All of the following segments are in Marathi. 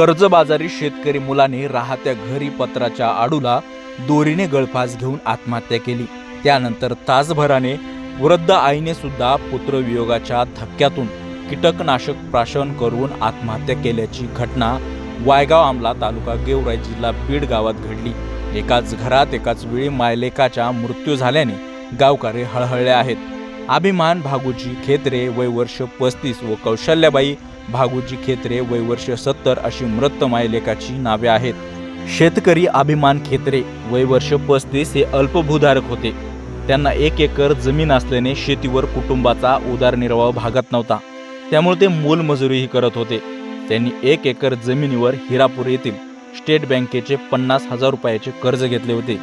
कर्जबाजारी शेतकरी मुलाने राहत्या घरी पत्राच्या आडूला दोरीने गळफास घेऊन आत्महत्या केली. त्यानंतर तासभराने वृद्ध आईने सुद्धा पुत्रवियोगाच्या धक्क्यातून कीटकनाशक प्राशन करून आत्महत्या केल्याची घटना वायगाव आमला तालुका गेवराई जिल्हा बीड गावात घडली. एकाच घरात एकाच वेळी मायलेकाचा मृत्यू झाल्याने गावकरी हळहळले आहेत. अभिमान भागूजी खेत्रे वय वर्ष पस्तीस व कौशल्याबाई भागूजी खेत्रे वय वर्ष सत्तर अशी मृत मायलेकाची नावे आहेत. शेतकरी अभिमान खेत्रे वय वर्ष पस्तीस हे अल्पभूधारक होते. त्यांना एक एकर जमीन असल्याने शेतीवर कुटुंबाचा उदरनिर्वाह भागत नव्हता. त्यामुळे ते मोलमजुरीही करत होते. त्यांनी एक एकर जमिनीवर हिरापूर येथील स्टेट बँकेचे पन्नास हजार रुपयाचे कर्ज घेतले होते.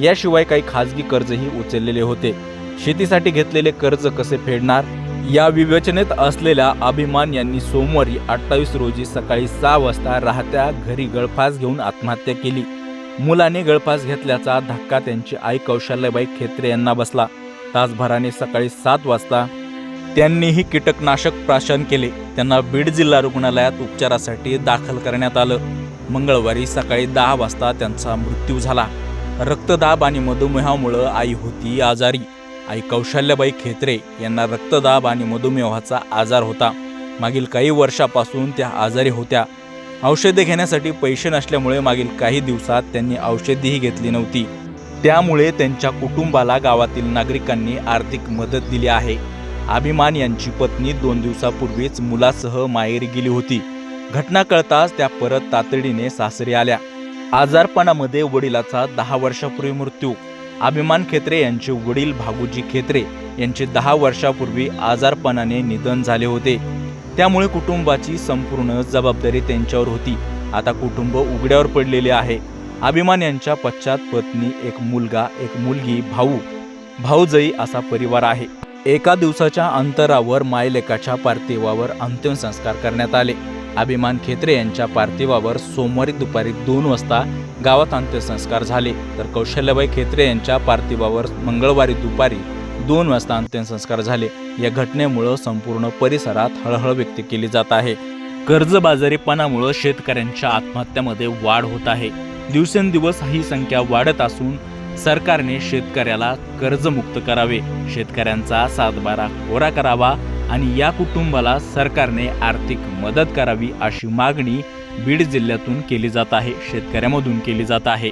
याशिवाय काही खाजगी कर्जही उचललेले होते. शेतीसाठी घेतलेले कर्ज कसे फेडणार? या विवेचनेत असलेल्या अभिमान यांनी सोमवारी अठ्ठावीस रोजी सकाळी सहा वाजता राहत्या घरी गळफास घेऊन आत्महत्या केली. मुलाने गळफास घेतल्याचा धक्का त्यांची आई कौशल्याबाई खेत्रे यांना बसला. तासभराने सकाळी सात वाजता त्यांनीही कीटकनाशक प्राशन केले. त्यांना बीड जिल्हा रुग्णालयात उपचारासाठी दाखल करण्यात आलं. मंगळवारी सकाळी दहा वाजता त्यांचा मृत्यू झाला. रक्तदाब आणि मधुमेहामुळं आई होती आजारी. आई कौशल्याबाई खेत्रे यांना रक्तदाब आणि मधुमेहाचा आजार होता. मागील काही वर्षापासून त्या आजारी होत्या. औषधे घेण्यासाठी पैसे नसल्यामुळे मागील काही दिवसात त्यांनी औषधीही घेतली नव्हती. त्यामुळे त्यांच्या कुटुंबाला गावातील नागरिकांनी आर्थिक मदत दिली आहे. अभिमान यांची पत्नी दोन दिवसापूर्वीच मुलासह माहेरी गेली होती. घटना कळताच त्या परत तातडीने सासरी आल्या. आजारपणामध्ये वडिलाचा दहा वर्षापूर्वी मृत्यू. अभिमान खेत्रे यांचे वडील भागूजी खेत्रे यांचे दहा वर्षापूर्वी आजारपणाने निधन झाले होते. त्यामुळे कुटुंबाची संपूर्ण जबाबदारी त्यांच्यावर होती. आता कुटुंब उघड्यावर पडलेले आहे. अभिमान यांच्या पश्चात पत्नी एक मुलगा एक मुलगी भाऊ. भाऊजई असा परिवार आहे. एका दिवसाच्या अंतरावर मायलेकाच्या पार्थिवावर अंतिम संस्कार करण्यात आले. अभिमान खेत्रे यांच्या पार्थिवावर सोमवारी दुपारी दोन वाजता गावात अंत्यसंस्कार झाले. तर कौशल्यबाई खेत्रे यांच्या पार्थिवावर मंगळवारी दुपारी दोन वाजता अंत्यसंस्कार झाले. या घटनेमुळं संपूर्ण परिसरात हळहळ व्यक्त केली जात आहे. कर्जबाजारीपणामुळं शेतकऱ्यांच्या आत्महत्यामध्ये वाढ होत आहे. दिवसेंदिवस ही संख्या वाढत असून सरकारने शेतकऱ्याला कर्जमुक्त करावे. शेतकऱ्यांचा सातबारा कोरा करावा. आणि या कुटुंबाला सरकारने आर्थिक मदत करावी अशी मागणी बीड जिल्ह्यातून केली जात आहे. शेतकऱ्यामधून केली जात आहे.